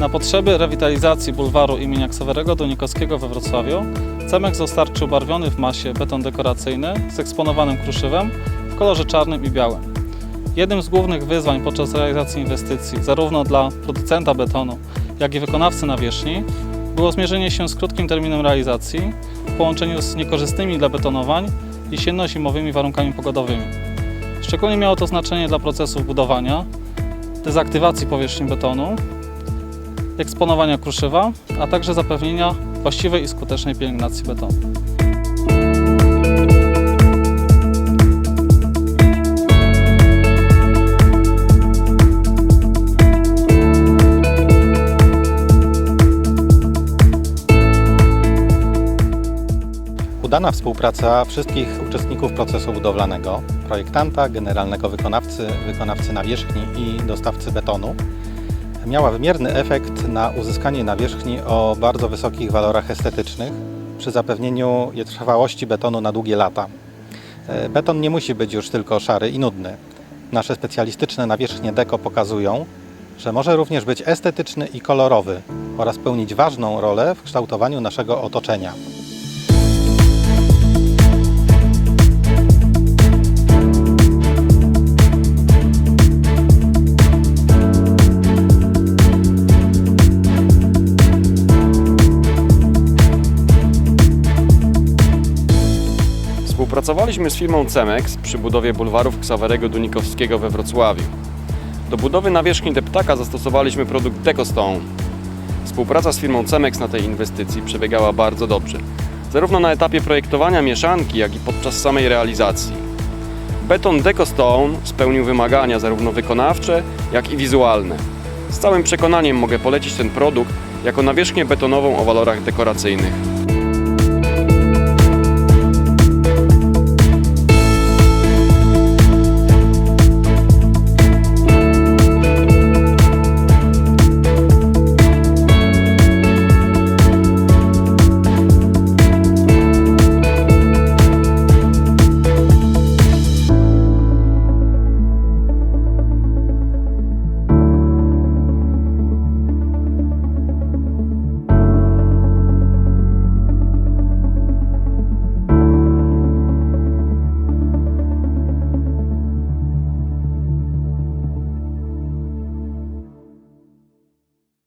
Na potrzeby rewitalizacji bulwaru imienia Ksawerego Donikowskiego we Wrocławiu Cemek dostarczył barwiony w masie beton dekoracyjny z eksponowanym kruszywem w kolorze czarnym i białym. Jednym z głównych wyzwań podczas realizacji inwestycji, zarówno dla producenta betonu, jak i wykonawcy nawierzchni, było zmierzenie się z krótkim terminem realizacji w połączeniu z niekorzystnymi dla betonowań jesienno-zimowymi warunkami pogodowymi. Szczególnie miało to znaczenie dla procesów budowania, dezaktywacji powierzchni betonu, eksponowania kruszywa, a także zapewnienia właściwej i skutecznej pielęgnacji betonu. Udana współpraca wszystkich uczestników procesu budowlanego, projektanta, generalnego wykonawcy, wykonawcy nawierzchni i dostawcy betonu, miała wymierny efekt na uzyskanie nawierzchni o bardzo wysokich walorach estetycznych przy zapewnieniu trwałości betonu na długie lata. E, Beton nie musi być już tylko szary i nudny. Nasze specjalistyczne nawierzchnie deko pokazują, że może również być estetyczny i kolorowy oraz pełnić ważną rolę w kształtowaniu naszego otoczenia. Współpracowaliśmy z firmą Cemex przy budowie bulwarów Ksawerego Dunikowskiego we Wrocławiu. Do budowy nawierzchni deptaka zastosowaliśmy produkt DecoStone. Współpraca z firmą Cemex na tej inwestycji przebiegała bardzo dobrze, zarówno na etapie projektowania mieszanki, jak i podczas samej realizacji. Beton DecoStone spełnił wymagania zarówno wykonawcze, jak i wizualne. Z całym przekonaniem mogę polecić ten produkt jako nawierzchnię betonową o walorach dekoracyjnych.